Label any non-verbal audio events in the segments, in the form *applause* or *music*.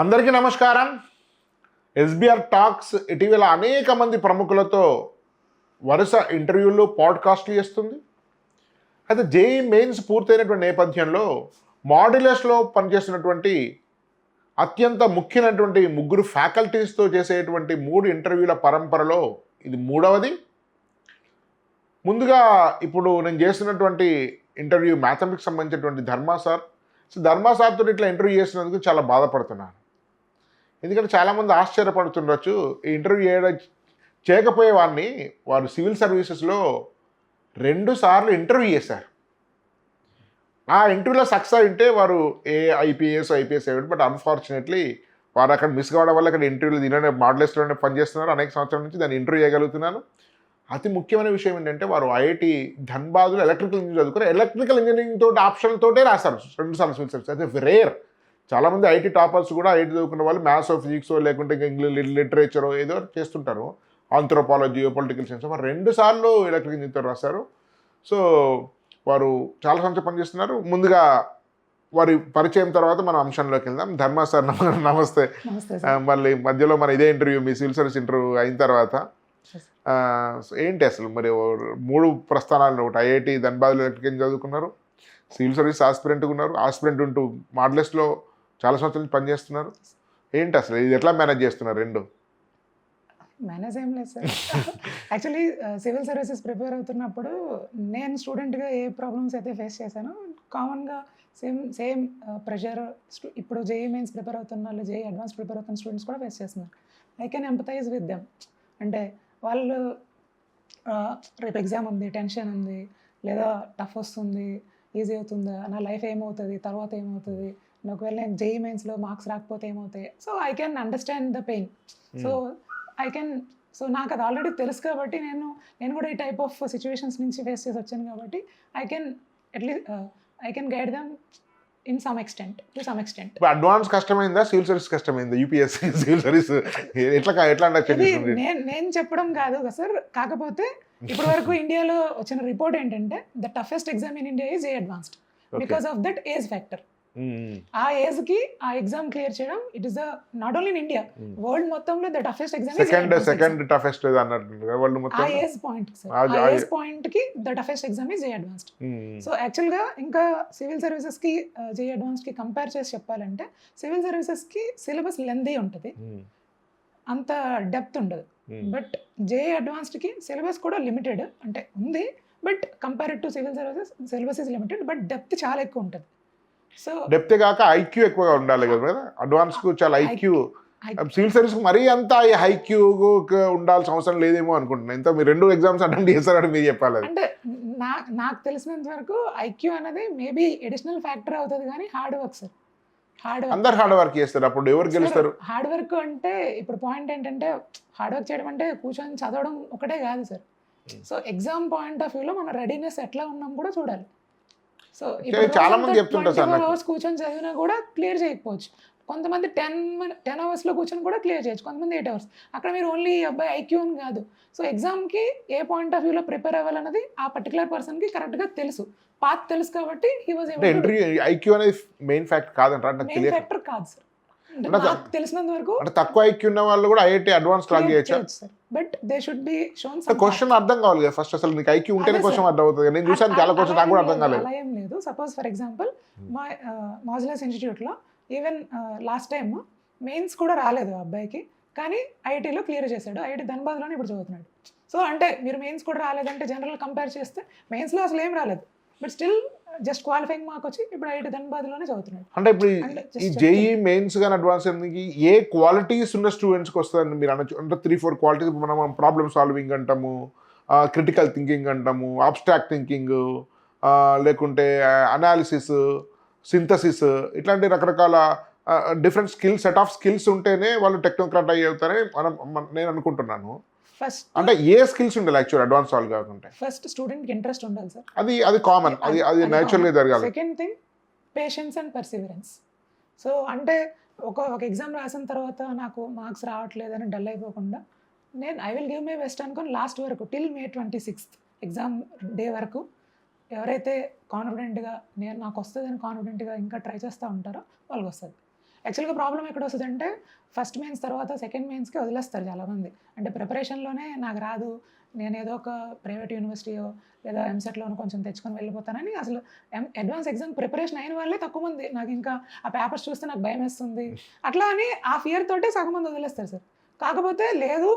అందరికీ నమస్కారం. SBR talks ఇటీవల అనేక మంది ప్రముఖులతో వరుస ఇంటర్వ్యూలు పాడ్కాస్ట్లు చేస్తుంది. అయితే జేఈ మెయిన్స్ పూర్తయినటువంటి నేపథ్యంలో మాడ్యులర్స్లో పనిచేస్తున్నటువంటి అత్యంత ముఖ్యమైనటువంటి ముగ్గురు ఫ్యాకల్టీస్తో చేసేటువంటి మూడు ఇంటర్వ్యూల పరంపరలో ఇది మూడవది. ముందుగా ఇప్పుడు నేను చేస్తున్నటువంటి ఇంటర్వ్యూ మ్యాథమెటిక్స్ సంబంధించినటువంటి ధర్మా సార్. సో ధర్మా సార్తో ఇట్లా ఇంటర్వ్యూ చేసినందుకు చాలా బాధపడుతున్నాను. ఎందుకంటే చాలామంది ఆశ్చర్యపడుతుండొచ్చు. ఈ ఇంటర్వ్యూ చేయడం చేయకపోయే వారిని వారు సివిల్ సర్వీసెస్లో రెండు సార్లు ఇంటర్వ్యూ చేశారు. ఆ ఇంటర్వ్యూలో సక్సెస్ ఉంటే వారు ఏ ఐపీఎస్ ఐపీఎస్ అయ్యాడు బట్ అన్ఫార్చునేట్లీ వారు అక్కడ మిస్ కావడం వల్ల అక్కడ ఇంటర్వ్యూలు దీనిలోనే మోడలిస్ట్లోనే పనిచేస్తున్నారు అనేక సంవత్సరాల నుంచి దాన్ని ఇంటర్వ్యూ చేయగలుగుతున్నాను. అతి ముఖ్యమైన విషయం ఏంటంటే వారు ఐఐటి ధన్బాద్లో ఎలక్ట్రికల్ ఇంజనీరింగ్ చదువుకుని ఎలక్ట్రికల్ ఇంజనీరింగ్ తోటి ఆప్షన్లతోటే రాశారు. రెండు సార్లు సివిల్ సర్వీస్ అయితే రేర్ చాలామంది ఐటీ టాపర్స్ కూడా ఐటీ చదువుకున్న వాళ్ళు మ్యాథ్స్ ఫిజిక్స్ లేకుంటే ఇంగ్లీష్ లిటరేచర్ ఏదో చేస్తుంటారు. ఆంథ్రోపాలజీ పొలిటికల్ సైన్స్ వారు రెండు సార్లు ఎలక్ట్రికల్ ఇంజనీరింగ్తో రాశారు. సో వారు చాలా సంవత్సరం పనిచేస్తున్నారు. ముందుగా వారి పరిచయం తర్వాత మనం అంశంలోకి వెళ్దాం. ధర్మా సార్ నమ- నమస్తే. మళ్ళీ మధ్యలో మన ఇదే ఇంటర్వ్యూ మీ సివిల్ సర్వీస్ ఇంటర్వ్యూ అయిన తర్వాత. ఏంటి అసలు మరి మూడు ప్రస్థానాలు? ఒకటి ఐఐటి ధన్బాద్లో ఎలక్ట్రికల్ చదువుకున్నారు. సివిల్ సర్వీస్ ఆస్పిరెంట్గా ఉన్నారు. ఆస్పిరెంట్ ఉంటూ మాడ్లెస్లో చాలా సంవత్సరాల నుంచి పనిచేస్తున్నారు ఏంటి అసలు? ఇది ఎట్లా మేనేజ్ చేస్తున్నారు రెండు? మేనేజ్ ఏం లేదు sir. Actually civil services prepare అవుతున్నప్పుడు నేను స్టూడెంట్గా ఏ ప్రాబ్లమ్స్ అయితే ఫేస్ చేశానో కామన్గా సేమ్ సేమ్ ప్రెషర్ ఇప్పుడు జేఈ మెయిన్స్ ప్రిపేర్ అవుతున్న వాళ్ళు జేఈ అడ్వాన్స్ ప్రిపేర్ అవుతున్న స్టూడెంట్స్ కూడా ఫేస్ చేస్తున్నారు. I can empathise with them అంటే వాళ్ళు రేపు ఎగ్జామ్ ఉంది టెన్షన్ ఉంది లేదా టఫ్ వస్తుంది ఈజీ అవుతుందా నా లైఫ్ ఏమవుతుంది తర్వాత ఏమవుతుంది ఒకవేళ నేను జేఈ మెయిన్స్లో మార్క్స్ రాకపోతే ఏమవుతాయి? So I can understand the pain so I can so నాకు అది ఆల్రెడీ తెలుసు కాబట్టి నేను నేను కూడా ఈ టైప్ ఆఫ్ సిచ్యువేషన్స్ నుంచి ఫేస్ చేసి వచ్చాను కాబట్టి I can at least I can guide them in some extent to some extent advance కష్టమైందా? Civil service కష్టమైందా? యూపీఎస్సీ సివిల్ సర్వీస్ ఎట్లా ఎట్లా నేను నేను చెప్పడం కాదు కదా సార్ కాకపోతే ఇప్పటి వరకు ఇండియాలో వచ్చిన రిపోర్ట్ ఏంటంటే the toughest exam in India is A advanced because of that age factor ఆ ఏజ్కి ఆ ఎగ్జామ్ క్లియర్ చేయడం it is not only in India world మొత్తంలో the toughest exam second second toughest అన్నట్టు ఆ మొత్తం ఏజ్ పాయింట్ సార్ ఆ- ఆ ఆ- ఏజ్ పాయింట్కి the toughest exam is A advanced. So యాక్చువల్గా ఇంకా సివిల్ సర్వీసెస్కి జే అడ్వాన్స్కి కంపేర్ చేసి చెప్పాలంటే సివిల్ సర్వీసెస్కి సిలబస్ లెందీ ఉంటుంది. అంత డెప్త్ ఉండదు. బట్ జే అడ్వాన్స్డ్కి సిలబస్ కూడా లిమిటెడ్ అంటే ఉంది. But compare to civil services syllabus is limited but depth చాలా ఎక్కువ ఉంటుంది. సో డెప్త్ కాక ఐక్యూ ఎక్కువగా ఉండాలి కదా అడ్వాన్స్కు చాలా ఐక్యూ సివిల్ సర్వీస్ మరీ అంత హైక్యూ ఉండాల్సిన అవసరం లేదేమో అనుకుంటున్నాను ఇంత మీరు రెండు ఎగ్జామ్స్ అటెండ్ చేస్తారని మీరు చెప్పాలి. అంటే నా నాకు తెలిసినంత వరకు ఐక్యూ అనేది మేబీ ఎడిషనల్ ఫ్యాక్టర్ అవుతుంది కానీ hard work sir hard work అందరు హార్డ్ వర్క్ చేస్తారు. అప్పుడు ఎవరు గెలుస్తారు? హార్డ్ వర్క్ అంటే ఇప్పుడు పాయింట్ ఏంటంటే హార్డ్ వర్క్ చేయడం అంటే కూర్చొని చదవడం ఒకటే కాదు sir. So exam point of వ్యూలో మన రెడీనెస్ ఎట్లా ఉన్నాం కూడా చూడాలి. సో చాలా మంది చెప్తుంటారు సార్. అవర్స్ కూర్చొని చదివినా కూడా క్లియర్ చేయకపోవచ్చు. కొంతమంది టెన్ టెన్ అవర్స్లో కూర్చొని కూడా క్లియర్ చేయొచ్చు. కొంతమంది ఎయిట్ అవర్స్ అక్కడ మీరు ఓన్లీ అబ్బాయి ఐక్యూ అని కాదు. సో ఎగ్జామ్కి ఏ పాయింట్ ఆఫ్ వ్యూలో ప్రిపేర్ అవ్వాలన్నది ఆ పర్టికులర్ పర్సన్కి కరెక్ట్గా తెలుసు. పాత్ తెలుసు కాబట్టి హీ వాజ్ ఎంట్రీ ఐక్యూ అనేది మెయిన్ ఫ్యాక్ట్ కాదంటారా మెయిన్ ఫ్యాక్టర్ కాదు సార్ తెలిసినంత వరకు అంటే తక్కువ ఐక్యూ ఉన్న వాళ్ళు కూడా ఐఐటి అడ్వాన్స్ క్లాక్ చేయొచ్చా? But they should be shown question అర్థం కావాలి కదా ఫస్ట్ అసలు నీకు ఐక్యూ ఉంటేనే క్వశ్చన్. అర్థం అవుతుంది నేను చూసాను చాలా క్వశ్చన్ నాకు కూడా అర్థం కాలేదు. అలా ఏం లేదు. Suppose for example. మా మాజులస్ ఇన్స్టిట్యూట్లో ఈవెన్ లాస్ట్ టైం మెయిన్స్ కూడా రాలేదు అబ్బాయికి. కానీ ఐఐటీలో క్లియర్ చేశాడు. ఐఐటి ధన్బాద్లోనే ఇప్పుడు చదువుతున్నాడు. సో అంటే మీరు మెయిన్స్ కూడా రాలేదంటే జనరల్ కంపేర్ చేస్తే మెయిన్స్లో అసలు ఏం రాలేదు. But still just qualifying mark వచ్చి ఇప్పుడు ఐఐటి ధన్బాద్లోనే చదువుతున్నాడు. అంటే ఇప్పుడు ఈ- జేఈ మెయిన్స్ కానీ అడ్వాన్స్ ఏ క్వాలిటీస్ ఉన్న స్టూడెంట్స్కి వస్తుందని మీరు అనొచ్చు. అంటే త్రీ ఫోర్ క్వాలిటీస్ మనం ప్రాబ్లమ్ సాల్వింగ్ అంటాము క్రిటికల్ థింకింగ్ అంటాము అబ్స్ట్రాక్ట్ థింకింగ్ లేకుంటే అనాలిసిస్ సింథసిస్ ఇట్లాంటి రకరకాల different skills set of skills ఉంటేనే వాళ్ళు టెక్నోక్రాట్ అయ్యేవుతారని మనం మన- నేను అనుకుంటున్నాను. ఫస్ట్ అంటే ఏ స్కిల్స్ ఉండాలి యాక్చువల్ అడ్వాన్స్ సాల్వ్ కాకుంటే? ఫస్ట్ స్టూడెంట్కి ఇంట్రెస్ట్ ఉండాలి సార్. అది అది కామన్ అది అది న్యాచురల్గా జరగాలి. Second thing patience and perseverance so అంటే ఒక ఒక ఎగ్జామ్ రాసిన తర్వాత నాకు మార్క్స్ రావట్లేదని డల్ అయిపోకుండా నేను I will give my best అనుకొని లాస్ట్ వరకు till May twenty sixth exam day వరకు ఎవరైతే కాన్ఫిడెంట్గా నేను నాకు వస్తుందని కాన్ఫిడెంట్గా ఇంకా ట్రై చేస్తూ ఉంటారో వాళ్ళకి వస్తుంది. యాక్చువల్గా ప్రాబ్లం ఎక్కడ వస్తుందంటే ఫస్ట్ మెయిన్స్ తర్వాత సెకండ్ మెయిన్స్కి వదిలేస్తారు చాలామంది. అంటే ప్రిపరేషన్లోనే నాకు రాదు నేను ఏదో ఒక ప్రైవేట్ యూనివర్సిటీయో లేదా ఎంసెట్లోనో కొంచెం తెచ్చుకొని వెళ్ళిపోతానని అసలు అడ్వాన్స్ ఎగ్జామ్ ప్రిపరేషన్ అయిన వాళ్ళే తక్కువ మంది. నాకు ఇంకా ఆ పేపర్స్ చూస్తే నాకు భయం వేస్తుంది. అట్లా అని ఆ ఫియర్ తోటే సగం మంది వదిలేస్తారు సార్. కాకపోతే లేదు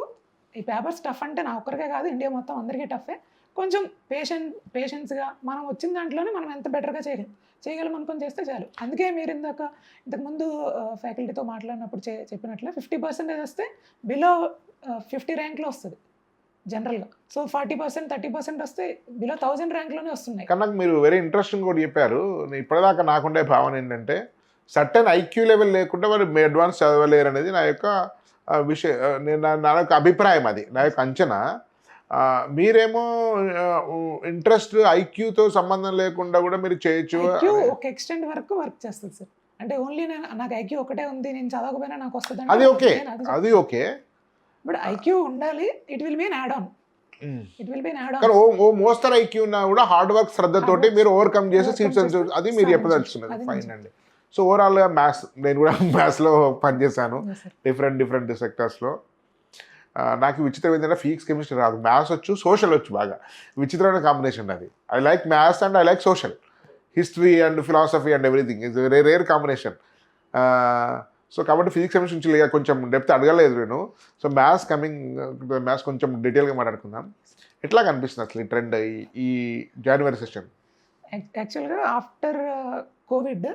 ఈ పేపర్స్ టఫ్ అంటే నా ఒక్కరికే కాదు ఇండియా మొత్తం అందరికీ టఫే కొంచెం పేషెంట్ పేషెన్స్గా మనం వచ్చిన దాంట్లోనే మనం ఎంత బెటర్గా చేయగలం చేయగలం అనుకొని చేస్తే చాలు. అందుకే మీరు ఇందాక ఇంతకుముందు ఫ్యాకల్టీతో మాట్లాడినప్పుడు చే చెప్పినట్లు ఫిఫ్టీ పర్సెంటేజ్ వస్తే బిలో ఫిఫ్టీ ర్యాంక్లో వస్తుంది. జనరల్గా so forty percent thirty percent వస్తే బిలో థౌజండ్ ర్యాంక్లోనే వస్తున్నాయి. కానీ నాకు మీరు వెరీ ఇంట్రెస్టింగ్ కూడా చెప్పారు. ఇప్పటిదాకా నాకుండే భావన ఏంటంటే సర్టెన్ ఐక్యూ లెవెల్ లేకుండా వారు మీ అడ్వాన్స్ చదవలేరు అనేది నా యొక్క విషయం విషయ నేను నా- నా యొక్క అభిప్రాయం అది. నా యొక్క అంచనా. మీరేమో ఇంట్రెస్ట్ ఐక్యూతో సంబంధం లేకుండా కూడా మీరు చేయొచ్చు ఒక ఎక్స్టెంట్ వరకు వర్క్ చేస్తుంది సార్. అంటే ఓన్లీ నేను నాకు ఐక్యూ ఒకటే ఉంది నేను చదవకపోయినా నాకు వస్తుంది అది ఓకే అది ఓకే. బట్ ఐక్యూ ఉండాలి it will be add on it will be add on ఓ ఓ మోస్తరు ఐక్యూ ఉన్నా కూడా హార్డ్ వర్క్ శ్రద్ధతోటి మీరు ఓవర్కమ్ చేసి సీట్స్ అది మీరు అది ఫైన్. అండి. సో ఓవరాల్గా మ్యాథ్స్ నేను కూడా *laughs* మ్యాథ్స్లో పనిచేశాను. డిఫరెంట్ డిఫరెంట్ సెక్టర్స్లో నాకు విచిత్రం ఏంటంటే ఫిజిక్స్ కెమిస్ట్రీ రాదు. మ్యాథ్స్ వచ్చు సోషల్ వచ్చు బాగా. విచిత్రమైన కాంబినేషన్ అది. I like maths and I like social history and philosophy and everything is ray rare combination so కాబట్టి ఫిజిక్స్ కెమిస్ట్రీ నుంచి కొంచెం డెప్త్ అడగలేదు నేను. సో మ్యాథ్స్ కమింగ్ మ్యాథ్స్ కొంచెం డీటెయిల్గా మాట్లాడుకుందాం. ఎట్లా కనిపిస్తుంది అసలు ఈ ట్రెండ్ ఈ జనవరి సెషన్ యాక్చువల్గా ఆఫ్టర్ కోవిడ్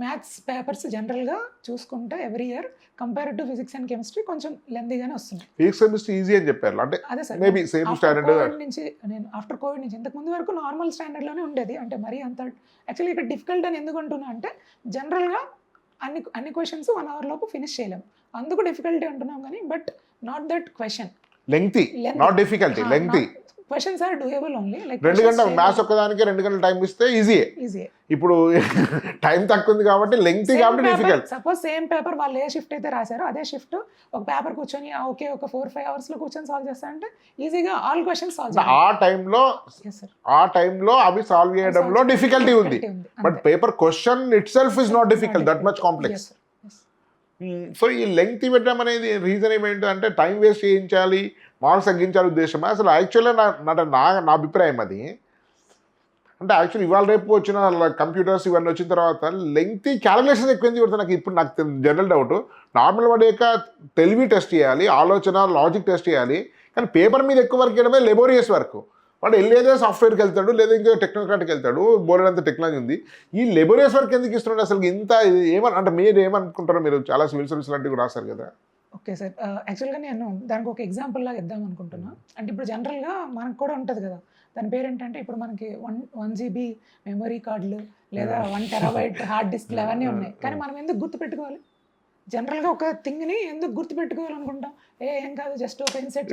మ్యాథ్స్ పేపర్స్ జనరల్గా చూసుకుంటే every year compare to physics and chemistry కొంచెం లెందీగానే వస్తున్నాయి ఫిజిక్స్ కెమిస్ట్రీ ఈజీ అని చెప్పారు. అంటే అదే sir maybe same after standard నుంచి నేను ఆఫ్టర్ కోవిడ్ నుంచి ఇంతకు ముందు వరకు నార్మల్ స్టాండర్డ్లోనే ఉండేది. అంటే మరీ అంత యాక్చువల్లీ ఇక్కడ డిఫికల్ట్ అని ఎందుకు అంటున్నా అంటే జనరల్గా అన్ని అన్ని క్వశ్చన్స్ వన్ అవర్ లోపు ఫినిష్ చేయలేము అందుకు డిఫికల్టీ అంటున్నాం కానీ but not that question lengthy. Not difficulty lengthy questions are doable only like రెండు గంటల మ్యాథ్స్ ఒక్కదానికి రెండు గంటల టైం ఇస్తే ఈజీయే ఈజీ ఇప్పుడు టైం తక్కువ ఉంది కాబట్టి లెంగ్తీ కాబట్టి డిఫికల్ట్ సపోజ్ సేమ్ పేపర్ వాళ్ళు ఏ షిఫ్ట్ అయితే రాశారో అదే షిఫ్ట్ ఒక పేపర్ కూర్చొని ఓకే ఒక ఫోర్ ఫైవ్ అవర్స్లో కూర్చొని సాల్వ్ చేస్తారంటే ఈజీగా ఆల్ క్వశ్చన్స్ సాల్వ్ ఆ టైంలో ఆ టైంలో అవి సాల్వ్ చేయడంలో డిఫికల్టీ ఉంది. But paper question itself is not difficult that much complex so ఈ లెంగ్త్ పెట్టడం అనేది రీజన్ ఏమేంటి అంటే టైం వేస్ట్ చేయించాలి మార్క్స్ తగ్గించాలి ఉద్దేశమే? అసలు యాక్చువల్గా నా నా- నా నా అభిప్రాయం అది. అంటే యాక్చువల్ ఇవాళ రేపు వచ్చిన కంప్యూటర్స్ ఇవన్నీ వచ్చిన తర్వాత లెంగ్త్ క్యాలిక్యులేషన్స్ ఎక్కువది కొడుతుంది నాకు ఇప్పుడు నాకు జనరల్ డౌట్ నార్మల్ వాడి యొక్క తెలివి టెస్ట్ చేయాలి ఆలోచన లాజిక్ టెస్ట్ చేయాలి కానీ పేపర్ మీద ఎక్కువ వర్క్ చేయడమే లెబోరియస్ వర్క్ వాడు వెళ్ళేదే సాఫ్ట్వేర్కి వెళ్తాడు లేదా ఇంకా టెక్నోక్రాట్కి వెళ్తాడు బోలెడంత టెక్నాలజీ ఉంది. ఈ లెబోరియస్ వర్క్ ఎందుకు ఇస్తున్నాడు అసలు ఇంత ఇది ఏమని అంటే మీరు ఏమనుకుంటారో మీరు చాలా సివిల్ సర్వీస్ లాంటివి కూడా రాశారు కదా. Okay sir. యాక్చువల్గా నేను దానికి ఒక ఎగ్జాంపుల్ లాగా ఇద్దాం అనుకుంటున్నా. అంటే ఇప్పుడు జనరల్గా మనకు కూడా ఉంటుంది కదా. దాని పేరు ఏంటంటే ఇప్పుడు మనకి వన్ వన్ జీబీ మెమరీ కార్డులు లేదా వన్ టెరాబైట్ హార్డ్ డిస్క్లు అవన్నీ ఉన్నాయి. కానీ మనం ఎందుకు గుర్తుపెట్టుకోవాలి? జనరల్గా ఒక థింగ్ని ఎందుకు గుర్తుపెట్టుకోవాలనుకుంటాం? ఏ ఏం కాదు జస్ట్ ఒక ఇన్సెట్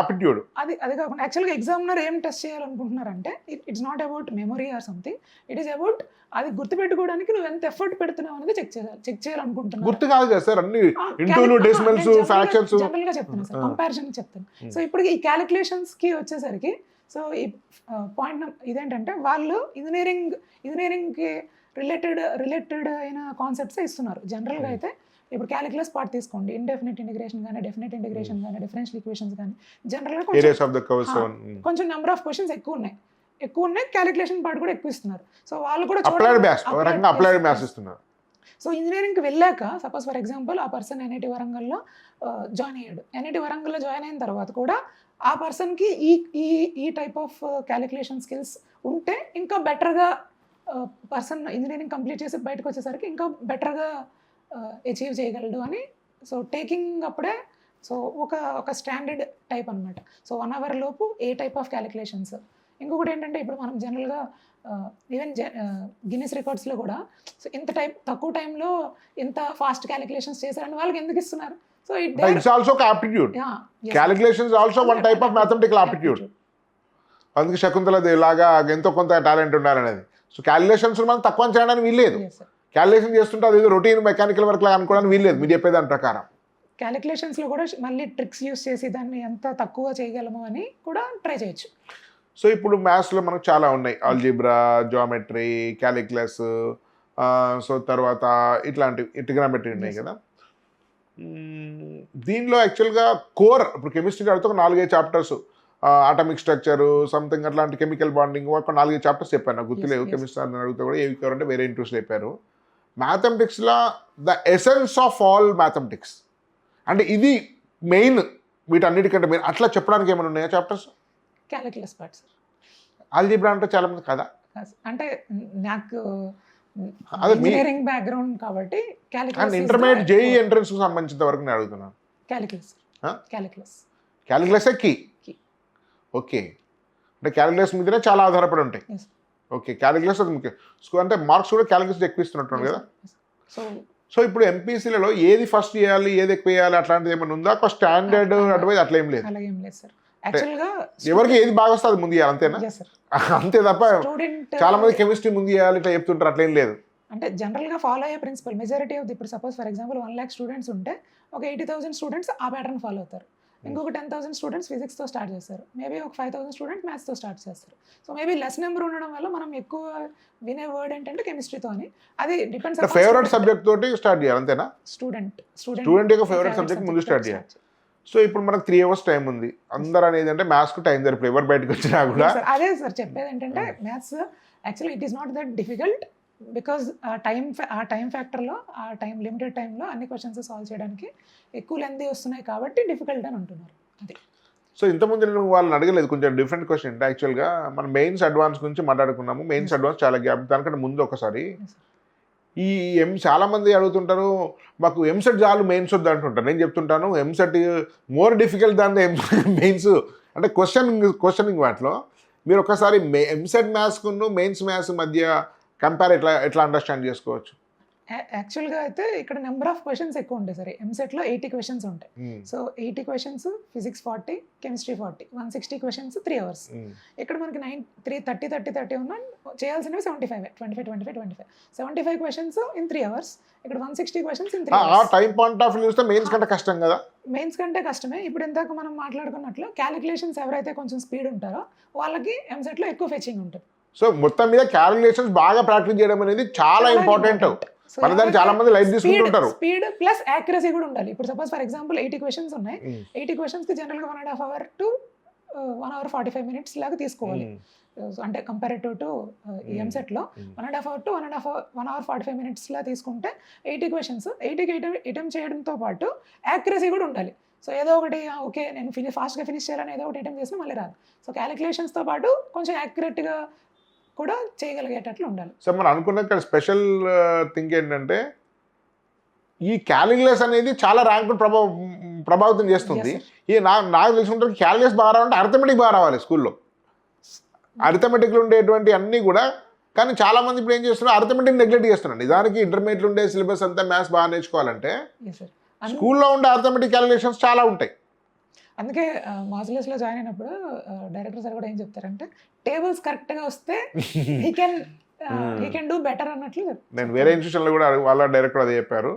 ఆప్టిట్యూడ్ అది అది కాకుండా యాక్చువల్గా ఎగ్జామినర్ ఏం test చేయాలనుకుంటున్నారంటే it's not about memory or something it is about అది గుర్తుపెట్టుకోవడానికి నువ్వు ఎంత ఎఫర్ట్ పెడుతున్నావు అనేది చెక్ చేయాలి చెక్ చేయాలనుకుంటున్నాను గుర్తు కాదు కదా సార్ అన్ని డెసిమల్స్ ఫ్రాక్షన్స్ జనరల్గా చెప్తాను సార్. కంపారిజన్ చెప్తాను. సో ఇప్పుడు ఈ క్యాలిక్యులేషన్స్కి వచ్చేసరికి సో ఈ పాయింట్ ఇదేంటంటే వాళ్ళు ఇంజనీరింగ్ ఇంజనీరింగ్కి రిలేటెడ్ రిలేటెడ్ అయిన కాన్సెప్ట్స్ ఇస్తున్నారు. జనరల్గా Hmm. అయితే ఇప్పుడు క్యాలిక్యులస్ పార్ట్ తీసుకోండి. ఇండెఫినెట్ ఇంటిగ్రేషన్ కానీ డెఫినెట్ ఇంటిగ్రేషన్ కానీ డిఫరెన్షియల్ ఈక్వేషన్స్ కానీ జనరల్గా కొంచెం నెంబర్ ఆఫ్ క్వశ్చన్స్ ఎక్కువ ఉన్నాయి. ఎక్కువ ఉన్నాయి క్యాలిక్యులేషన్ పార్ట్ కూడా ఎక్కువ ఇస్తున్నారు. సో వాళ్ళు కూడా అప్లైడ్ మ్యాథ్స్. ఇస్తున్నారు. సో ఇంజనీరింగ్కి వెళ్ళాక సపోజ్ ఫర్ ఎగ్జాంపుల్ ఆ పర్సన్ ఎన్ఐటి వరంగల్లో జాయిన్ అయ్యాడు. ఎన్ఐటి వరంగల్లో జాయిన్ అయిన తర్వాత కూడా ఆ పర్సన్కి ఈ ఈ ఈ టైప్ ఆఫ్ క్యాలిక్యులేషన్ స్కిల్స్ ఉంటే ఇంకా బెటర్గా పర్సన్ ఇంజనీరింగ్ కంప్లీట్ చేసి బయటకు వచ్చేసరికి ఇంకా బెటర్గా అచీవ్ చేయగలడు అని సో టేకింగ్ అప్పుడే సో ఒక ఒక స్టాండర్డ్ టైప్ అనమాట సో వన్ అవర్ లోపు ఏ టైప్ ఆఫ్ క్యాలిక్యులేషన్స్. ఇంకొకటి ఏంటంటే ఇప్పుడు మనం జనరల్గా ఈవెన్ గిన్నెస్ రికార్డ్స్లో కూడా సో ఇంత టైప్ తక్కువ టైంలో ఇంత ఫాస్ట్ క్యాలిక్యులేషన్స్ చేశారని వాళ్ళకి ఎందుకు ఇస్తున్నారు? So it it's also aptitude calculations also one type of mathematical aptitude అందుకే శకుంతల లాగా ఎంతో కొంత టాలెంట్ ఉండాలనేది. సో క్యాలిక్యులేషన్స్ మనం తక్కువ చేయడానికి వీల్లేదు. క్యాలిక్యులేషన్ చేస్తుంటే అది రొటీన్ మెకానికల్ వర్క్ లాగా అనుకోవడానికి వీల్లేదు. మీరు చెప్పేదాని ప్రకారం. క్యాలిక్యులేషన్స్లో కూడా మళ్ళీ ట్రిక్స్ యూస్ చేసి దాన్ని ఎంత తక్కువ చేయగలము అని కూడా ట్రై చేయొచ్చు. సో ఇప్పుడు మ్యాథ్స్లో మనకు చాలా ఉన్నాయి. ఆల్జిబ్రా జామెట్రీ క్యాలిక్యులస్ సో తర్వాత ఇట్లాంటివి ట్రిగ్నామెట్రీ ఉన్నాయి. కదా. దీనిలో యాక్చువల్గా కోర్ ఇప్పుడు కెమిస్ట్రీ అడిగితే ఒక నాలుగైదు చాప్టర్స్ ఆటమిక్ స్ట్రక్చర్ సంథింగ్ అట్లాంటి కెమికల్ బాండింగ్ ఒక నాలుగైదు చాప్టర్స్ చెప్పాను నాకు గుర్తులేవు. కెమిస్ట్రీ అని అడిగితే కూడా ఏవి కవర్ అంటే వేరే ఇంట్రెస్ట్ చెప్పారు. మ్యాథమెటిక్స్లో the essence of all mathematics అంటే ఇది మెయిన్ వీటన్నిటికంటే మెయిన్ అట్లా చెప్పడానికి ఏమైనా ఉన్నాయా chapters calculus part sir algebra అంటే చాలా మంది కదా? అంటే నాకు ఇంజనీరింగ్ బ్యాక్గ్రౌండ్ కాబట్టి క్యాలిక్యులస్ ఇంటర్మీడియట్ జేఈ ఎంట్రన్స్కు సంబంధించిన వరకు నేను అడుగుతున్నాను. Calculus? Calculus calculus key. Okay. అంటే క్యాలిక్యులస్ మీదనే చాలా ఆధారపడి ఉంటాయి. ఓకే క్యాలిక్యులస్ అది ముఖ్యం. సో అంటే మార్క్స్ కూడా క్యాలిక్యులస్ ఎక్కువ ఇస్తున్నట్టు కదా? సో సో ఇప్పుడు ఎంపీసీలలో ఏది ఫస్ట్ చేయాలి ఏది ఎక్కువ చేయాలి అట్లాంటిది ఏమైనా ఉందా? ఒక స్టాండర్డ్ అడ్వైజ్ అట్లా ఏం లేదు ఎవరికి ఏది బాగా వస్తే అది ముందు చేయాలి అంతేనా? *laughs* అంతే తప్ప స్టూడెంట్ చాలా మంది కెమిస్ట్రీ ముందు చేయాలి ఇట్లా చెప్తుంటారు అట్లా ఏం లేదు. అంటే జనరల్గా ఫాలో అయ్యే ప్రిన్సిపల్ మెజారిటీ ఆఫ్ ఇప్పుడు suppose for example one lakh students ఉంటే ఒక ఎయిటీ థౌసండ్ స్టూడెంట్స్ ఆ ప్యాటర్న్ ఫాలో అవుతారు. ఇంకొక టెన్ థౌసండ్ స్టూడెంట్స్ ఫిజిక్స్తో స్టార్ట్ చేస్తారు మేబీ ఒక ఫైవ్ థౌసండ్ స్టూడెంట్స్ మ్యాథ్స్తో స్టార్ట్ చేస్తారు సో మేబీ లెస్ నెంబర్ ఉండడం వల్ల మనం ఎక్కువ వినే వర్డ్ ఏంటంటే కెమిస్ట్రీతో అని అది డిపెండ్స్ ఫేవరెట్ సబ్జెక్ట్ తోటి స్టార్ట్ చేయాలి అంతేనా? స్టూడెంట్ Student యొక్క favourite subject ముందు start చేయాలి. సో ఇప్పుడు మనకు త్రీ అవర్స్ టైం ఉంది. అందరూ అనేది అంటే మ్యాథ్స్కు టైం సరిపోయి ఎవరు బయటకు వచ్చినా కూడా. అదే సార్ చెప్పేది ఏంటంటే maths actually it is not that difficult because ఆ టైం ఆ టైం ఫ్యాక్టర్లో ఆ టైం లిమిటెడ్ టైంలో అన్ని క్వశ్చన్స్ సాల్వ్ చేయడానికి ఎక్కువ లెంతీ వస్తున్నాయి కాబట్టి డిఫికల్ట్ అని అంటున్నారు. అది. సో ఇంతకుముందు నేను వాళ్ళని అడగలేదు. కొంచెం డిఫరెంట్ క్వశ్చన్ అంటే యాక్చువల్గా మనం మెయిన్స్ అడ్వాన్స్ గురించి మాట్లాడుకున్నాము. మెయిన్స్ అడ్వాన్స్ చాలా గ్యాప్ దానికంటే ముందు ఒకసారి. ఈ ఎం చాలా మంది అడుగుతుంటారు మాకు ఎంసెట్ చాలు మెయిన్స్ వద్దు అంటుంటారు. నేను చెప్తుంటాను EAMCET more difficult than mains అంటే క్వశ్చన్ క్వశ్చనింగ్ వాటిలో మీరు ఒకసారి ఎంసెట్ మ్యాథ్స్కును మెయిన్స్ మ్యాథ్స్ మధ్య కంపేర్ ఎట్లా ఎట్లా అండర్స్టాండ్ చేసుకోవచ్చు? యాక్చువల్గా అయితే ఇక్కడ నెంబర్ ఆఫ్ క్వశ్చన్స్ ఎక్కువ ఉంటాయి సరే. ఎంసెట్లో ఎయిటీ క్వశ్చన్స్ ఉంటాయి. So eighty questions physics forty chemistry forty one sixty questions three hours. ఇక్కడ మనకి nine three thirty thirty thirty ఉన్న చేయాల్సినవి seventy five twenty five twenty five twenty five seventy five questions in three hours ఇక్కడ one sixty questions in three time point of చూస్తే mains కంటే కష్టం కదా? Mains కంటే కష్టమే. ఇప్పుడు ఇందాక మనం మాట్లాడుకున్నట్లు క్యాలిక్యులేషన్స్ ఎవరైతే కొంచెం స్పీడ్ ఉంటారో వాళ్ళకి ఎంసెట్లో ఎక్కువ ఫెచింగ్ ఉంటుంది. సో మొత్తం మీద క్యాలిక్యులేషన్స్ బాగా ప్రాక్టీస్ చేయడం అనేది చాలా ఇంపార్టెంట్ మన దాన్ని చాలా మంది లైట్ తీసుకుంటుంటారు. స్పీడ్ ప్లస్ యాక్యురసీ కూడా ఉండాలి. ఇప్పుడు suppose for example eighty questions ఉన్నాయి. ఎయిటీ క్వశ్చన్స్కి జనరల్గా one and half hour to one hour forty five minutes లాగా తీసుకోవాలి. So, అంటే కంపారేటివ్ టు Hmm. ఎంసెట్లో ఉమ్. One and half hour to one and half one hour forty five మినిట్స్లా తీసుకుంటే eighty questions ఎయిటీకి attempt చేయడంతో పాటు యాక్యురసీ కూడా ఉండాలి. సో ఏదో ఒకటి ఓకే నేను ఫిని ఫాస్ట్గా ఫినిష్ చేయాలని ఏదో ఒకటి అటెంప్ట్ చేసినా మళ్ళీ రాదు. సో క్యాలిక్యులేషన్స్తో పాటు కొంచెం యాక్యురేట్గా కూడా చేయగలిగేటట్లు ఉండాలి. సో మనం అనుకున్న ఇక్కడ స్పెషల్ థింగ్ ఏంటంటే ఈ క్యాలిక్యులస్ అనేది చాలా ర్యాంక్ ప్రభావ ప్రభావితం చేస్తుంది. ఈ నా నాకు తెలిసి ఉంటుంది క్యాలిక్యులస్ బాగా రావాలంటే అర్థమెటిక్ బాగా రావాలి స్కూల్లో. అర్థమెటిక్లో ఉండేటువంటి అన్నీ కూడా కానీ చాలా మంది ఇప్పుడు ఏం చేస్తున్నారు? అర్థమెటిక్ నెగ్లెక్ట్ చేస్తున్నారండి దానికి ఇంటర్మీడియట్ ఉండే సిలబస్ అంతా మ్యాథ్స్ బాగా నేర్చుకోవాలంటే స్కూల్లో ఉండే అర్థమెటిక్ క్యాలిక్యులేషన్స్ చాలా ఉంటాయి. అందుకే మాజులస్లో జాయిన్ అయినప్పుడు డైరెక్టర్ సార్ కూడా ఏం చెప్తారంటే టేబుల్స్ కరెక్ట్గా వస్తే he can he can do better అన్నట్లు. నేను వేరే ఇన్స్టిట్యూషన్లో కూడా వాళ్ళ డైరెక్టర్ అదే చెప్పారు.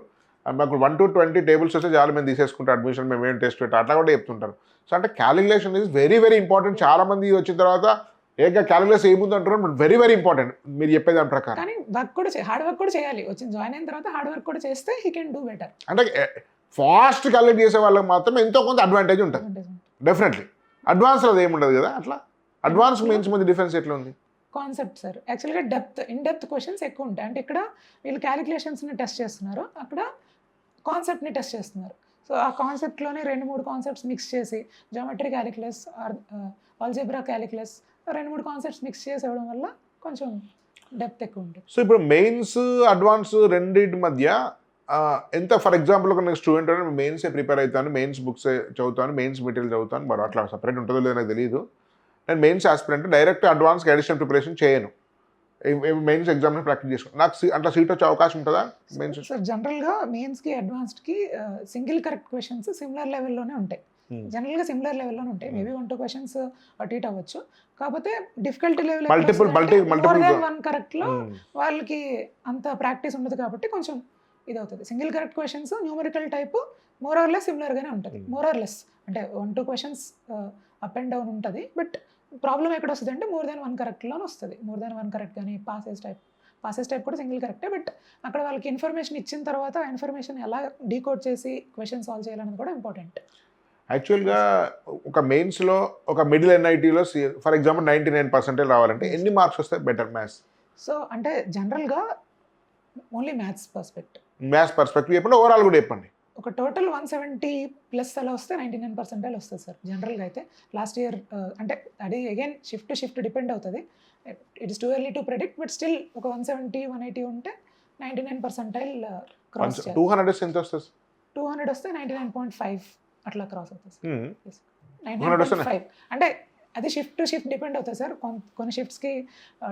మాకు వన్ టు ట్వంటీ టేబుల్స్ వస్తే చాలా మేము తీసేసుకుంటాం అడ్మిషన్ మేము ఏం టెస్ట్ పెట్టా అట్లా కూడా చెప్తుంటారు. సో అంటే calculation is very very important చాలా మంది వచ్చిన తర్వాత ఏక క్యాలిక్యులేషన్ ఏముంది అంటారు బట్ వెరీ వెరీ ఇంపార్టెంట్ మీరు చెప్పే దాని ప్రకారం. కానీ వర్క్ కూడా హార్డ్ వర్క్ కూడా చేయాలి. వచ్చిన జాయిన్ అయిన తర్వాత హార్డ్ వర్క్ కూడా చేస్తే హీ కెన్ డూ బెటర్ అంటే ఫాస్ట్ క్యాలిక్యులేట్ చేసే వాళ్ళకి మాత్రం ఎంతో కొంత అడ్వాంటేజ్ ఉంటుంది. డెఫినెట్లీ అడ్వాన్స్లో అది ఏముండదు కదా అట్లా? అడ్వాన్స్ మీన్స్ మధ్య డిఫరెన్స్ ఎట్లా ఉంది? కాన్సెప్ట్ సార్ యాక్చువల్గా డెప్త్ ఇన్ డెప్త్ క్వశ్చన్స్ ఎక్కువ ఉంటాయి. అంటే ఇక్కడ వీళ్ళు క్యాలిక్యులేషన్స్ని టెస్ట్ చేస్తున్నారు. అక్కడ కాన్సెప్ట్ని టెస్ట్ చేస్తున్నారు. సో ఆ కాన్సెప్ట్లోనే రెండు మూడు కాన్సెప్ట్స్ మిక్స్ చేసి జామెట్రీ క్యాలిక్యులస్ ఆల్జీబ్రా క్యాలిక్యులస్ రెండు మూడు కాన్సెప్ట్స్ మిక్స్ చేసి ఇవ్వడం వల్ల కొంచెం డెప్త్ ఎక్కువ ఉంటుంది. సో ఇప్పుడు మెయిన్స్ అడ్వాన్స్ రెండింటి మధ్య ఎంత ఫర్ ఎగ్జాంపుల్ ఒక నేను స్టూడెంట్ మెయిన్స్ ప్రిపేర్ అవుతాను మెయిన్స్ బుక్స్ చదువుతాను మెయిన్స్ మెటీరియల్ చదువుతాను మరి అట్లా సపరేట్ ఉంటుందో లేదో నాకు తెలియదు నేను mains aspirant direct advance additional preparation చేయను. మెయిన్స్ ఎగ్జామ్ని ప్రాక్టీస్ చేసుకుని నాకు అట్లా సీట్ వచ్చే అవకాశం ఉంటుందా? మెయిన్స్ సార్ జనరల్గా మెయిన్స్కి అడ్వాన్స్డ్కి సింగిల్ కరెక్ట్ క్వశ్చన్స్ సిమిలర్ లెవెల్లోనే ఉంటాయి. జనరల్గా సిమిలర్ లెవెల్లోనే ఉంటాయి. మేబీ వన్ టూ క్వశ్చన్స్ అటు ఇటు అవ్వచ్చు. కాకపోతే డిఫికల్టీ లెవెల్ multiple గా- వన్ కరెక్ట్లో వాళ్ళకి అంత ప్రాక్టీస్ ఉండదు కాబట్టి కొంచెం ఇది అవుతుంది single correct questions numerical type more or less సిమిలర్గానే ఉంటుంది. మోర్ ఆర్ లెస్ అంటే one two questions up and down ఉంటుంది. బట్ ప్రాబ్లం ఎక్కడ వస్తుంది అంటే మోర్ దెన్ వన్ కరెక్ట్లోనే వస్తుంది. మోర్ దెన్ వన్ కరెక్ట్ కానీ పాసేజ్ టైప్ పాసెస్ టైప్ కూడా సింగిల్ కరెక్టే బట్ అక్కడ వాళ్ళకి ఇన్ఫర్మేషన్ ఇచ్చిన తర్వాత ఆ ఇన్ఫర్మేషన్ ఎలా డీకోడ్ చేసి క్వశ్చన్ సాల్వ్ చేయాలన్నది కూడా ఇంపార్టెంట్ యాక్చువల్గా ఒక మెయిన్స్లో ఒక middle ఎన్ఐటీలో for example ninety nine percentage రావాలంటే ఎన్ని మార్క్స్ వస్తాయి? బెటర్ మ్యాథ్స్ సో అంటే జనరల్గా only maths perspect maths perspective చెప్పండి ఓవరాల్ కూడా చెప్పండి. ఒక టోటల్ వన్ సెవెంటీ ప్లస్ అలా వస్తే నైంటీ నైన్ పర్సెంటైల్ వస్తుంది సార్ జనరల్గా అయితే. లాస్ట్ ఇయర్ అంటే అది అగైన్ షిఫ్ట్ షిఫ్ట్ డిపెండ్ అవుతుంది. It is too early to predict but still ఒక వన్ సెవెంటీ వన్ ఎయిటీ ఉంటే ninety nine percentile cross two hundred ఎంత వస్తుంది? టూ హండ్రెడ్ వస్తే నైంటీ నైన్ పాయింట్ ఫైవ్ అట్లా క్రాస్ అవుతుంది సార్. నైన్ 200 వస్తే five అంటే అది షిఫ్ట్ టు షిఫ్ట్ డిపెండ్ అవుతుంది సార్. కొన్ని షిఫ్ట్స్కి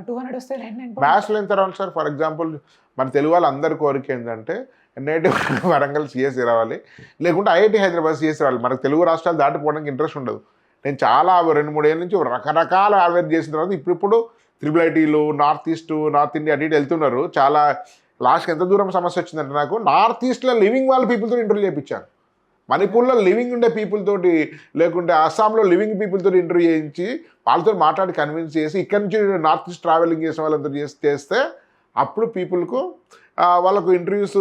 టూ హండ్రెడ్ వస్తే నైన్ నైన్ మ్యాథ్స్లో ఎంత రావాలి సార్ ఫర్ ఎగ్జాంపుల్ మన తెలుగు వాళ్ళు అందరి కోరిక ఏంటంటే ఎన్ఐటి *laughs* వరంగల్ సిఎస్సి రావాలి. లేకుంటే ఐఐటి హైదరాబాద్ సిఎస్సి రావాలి. మనకు తెలుగు రాష్ట్రాలు దాటిపోవడానికి ఇంట్రెస్ట్ ఉండదు. నేను చాలా రెండు మూడు ఏళ్ళ నుంచి రకరకాల అవేర్ చేసిన తర్వాత ఇప్పుడిప్పుడు త్రిబుల్ ఐటీలు నార్త్ ఈస్ట్ నార్త్ ఇండియా అటు ఇటు వెళ్తున్నారు. చాలా లాస్ట్కి ఎంత దూరం సమస్య వచ్చిందంటే నాకు నార్త్ ఈస్ట్లో లివింగ్ వాళ్ళ పీపుల్తో ఇంటర్వ్యూ చేయించాను మణిపూర్లో లివింగ్ ఉండే పీపుల్ తోటి లేకుంటే అస్సాంలో లివింగ్ పీపుల్ తోటి ఇంటర్వ్యూ చేయించి వాళ్ళతో మాట్లాడి కన్విన్స్ చేసి ఇక్కడ నుంచి నార్త్ ఈస్ట్ ట్రావెలింగ్ చేసిన వాళ్ళంతా చేసి చేస్తే అప్పుడు పీపుల్కు వాళ్ళకు ఇంటర్వ్యూస్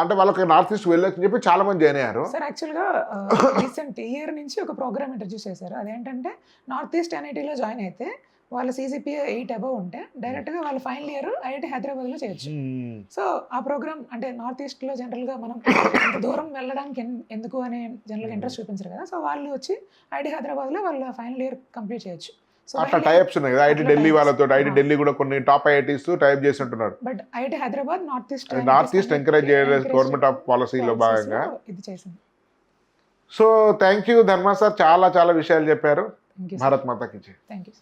అంటే వాళ్ళకి నార్త్ ఈస్ట్ వెళ్ళొచ్చు అని చెప్పి చాలా మంది జాయిన్ అయ్యారు సార్ యాక్చువల్గా రీసెంట్ ఇయర్ నుంచి ఒక ప్రోగ్రామ్ ఇంట్రడ్యూస్ చేశారు. అదేంటంటే నార్త్ ఈస్ట్ ఎన్ఐటీలో జాయిన్ అయితే వాళ్ళ సీజీపీఏ ఎయిట్ అబవ్ ఉంటే డైరెక్ట్గా వాళ్ళ ఫైనల్ ఇయర్ ఐఐటి హైదరాబాద్లో చేయొచ్చు సో ఆ ప్రోగ్రామ్ అంటే నార్త్ ఈస్ట్లో జనరల్గా మనం అంత దూరం వెళ్ళడానికి ఎందుకు అని జనరల్గా ఇంట్రెస్ట్ చూపించరు కదా. సో వాళ్ళు వచ్చి ఐఐటి హైదరాబాద్లో వాళ్ళ ఫైనల్ ఇయర్ కంప్లీట్ చేయొచ్చు. అట్లా టైప్స్ ఉన్నాయి కదా. ఐటీ ఢిల్లీ. వాళ్ళతో ఐటీ. ఢిల్లీ కూడా కొన్ని టాప్ ఐఐటీస్ టైప్ చేసి ఉంటున్నారు but IIT Hyderabad north east north east encourage చేయలేదు గవర్నమెంట్ ఆఫ్ పాలసీలో భాగంగా. ఇది చేసింది. So thank you Dharma sir చాలా చాలా విషయాలు చెప్పారు. భారత్ మాతాకి థ్యాంక్ యూ